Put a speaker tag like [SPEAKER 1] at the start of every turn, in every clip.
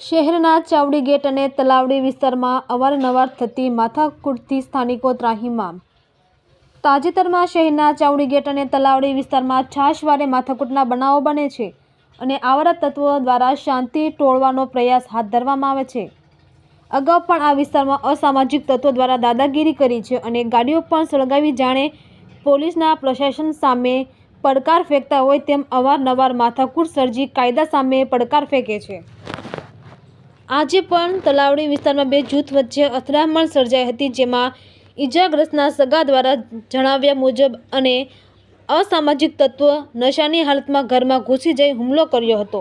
[SPEAKER 1] શહેરના ચાવડી ગેટ અને તલાવડી વિસ્તારમાં અવારનવાર થતી માથાકૂટથી સ્થાનિકો ત્રાહિમામ તાજેતરમાં શહેરના ચાવડી ગેટ અને તલાવડી વિસ્તારમાં છાશવારે માથાકૂટના બનાવો બને છે અને આવારા તત્વો દ્વારા શાંતિ ટોળવાનો પ્રયાસ હાથ ધરવામાં આવે છે. અગાઉ પણ આ વિસ્તારમાં અસામાજિક તત્વો દ્વારા દાદાગીરી કરી છે અને ગાડીઓ પણ સળગાવી જાણે પોલીસના પ્રશાસન સામે પડકાર ફેંકતા હોય તેમ અવારનવાર માથાકૂટ સર્જી કાયદા સામે પડકાર ફેંકે છે. આજે પણ તલાવડી વિસ્તારમાં બે જૂથ વચ્ચે અથડામણ સર્જાઈ હતી, જેમાં ઈજાગ્રસ્તના સગા દ્વારા જણાવ્યા મુજબ અને અસામાજિક તત્વ નશાની હાલતમાં ઘરમાં ઘૂસી જઈ હુમલો કર્યો હતો,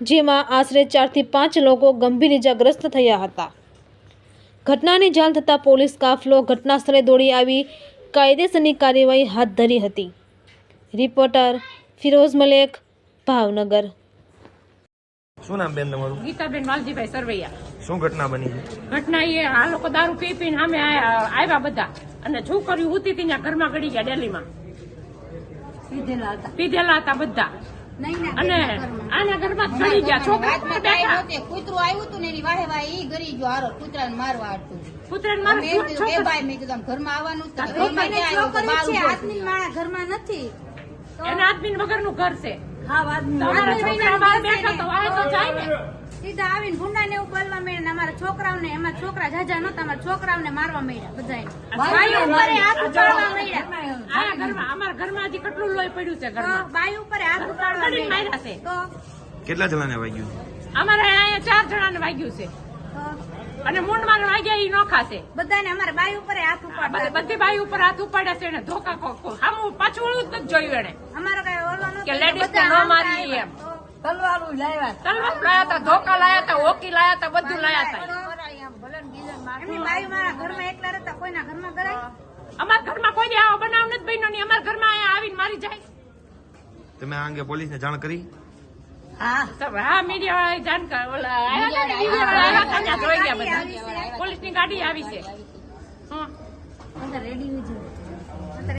[SPEAKER 1] જેમાં આશરે ચારથી પાંચ લોકો ગંભીર ઈજાગ્રસ્ત થયા હતા. ઘટનાની જાણ થતાં પોલીસ કાફલો ઘટનાસ્થળે દોડી આવી, કાયદેસરની કાર્યવાહી હાથ ધરી હતી. રિપોર્ટર ફિરોઝ મલેક, ભાવનગર.
[SPEAKER 2] શું નામ બેન તમારું?
[SPEAKER 3] ગીતાબેન વાલજીભાઈ સરવૈયા.
[SPEAKER 2] શું ઘટના બની છે?
[SPEAKER 3] ઘટના એ આ લોકો દારૂ પી પીને સામે આવ્યા બધા. અને છોકરી ઉતી હતી ઘરમાં ગળી ગયા ડેલીમાં. પીધેલા હતા. બધા. અને આના ઘરમાં ગળી ગયા. છોકરા
[SPEAKER 4] હતી. કૂતરું આવ્યું હતું ને એની વાહે વાહે ઈ ગરી ગયો હારો કૂતરાને મારવા હાટુ.
[SPEAKER 3] કૂતરાને
[SPEAKER 4] મેં
[SPEAKER 3] મારે
[SPEAKER 4] ભાઈ મેં કીધું ઘરમાં આવવાનું ઘરમાં
[SPEAKER 5] નથી.
[SPEAKER 3] એના આદમી વગરનું ઘર છે. ને.
[SPEAKER 5] સીધા આવીને ને એવું બોલવા માંડ્યા અમારા છોકરાઓને એમાં છોકરા જાજા નતા અમારા છોકરાઓને મારવા ઉપર હાથ ઉપાડવા માંડ્યા.
[SPEAKER 3] આયા ઘરમાં અમારા ઘરમાં હજી કેટલું લોહી પડ્યું છે
[SPEAKER 5] બાઈ ઉપર હાથ ઉપાડવા
[SPEAKER 3] માર્યા છે?
[SPEAKER 2] કેટલા જણાને વાગ્યું?
[SPEAKER 3] અમારે અહીંયા ચાર જણાને વાગ્યું છે.
[SPEAKER 5] અને
[SPEAKER 3] અને મૂંડમાં વાગ્યા એ નોખા છે
[SPEAKER 5] બધાને અમારે બાઈ ઉપર હાથ ઉપાડે
[SPEAKER 3] બધી બાઈ ઉપર હાથ ઉપાડે છે એને ધોકા ખોખો આમ પાછું જ જોયું એને
[SPEAKER 5] અમારો કઈ
[SPEAKER 3] કે લેડીઝ ને ન
[SPEAKER 5] મારી.
[SPEAKER 3] એમ. તલવાર લાયા હતા ધોકા લાયા હતા હોકી લાયા હતા બધું લાયા હતા. અમારા ઘરમાં કોઈ દી આવો બનાવ નથી બન્યો નહીં અમારા ઘરમાં અહીંયા આવીને મારી જાય.
[SPEAKER 2] તમે આ અંગે પોલીસને જાણ કરી?
[SPEAKER 3] હા. મીડિયા વાળા ગયા બધા. પોલીસની ગાડી આવી છે. હં.
[SPEAKER 5] રેડી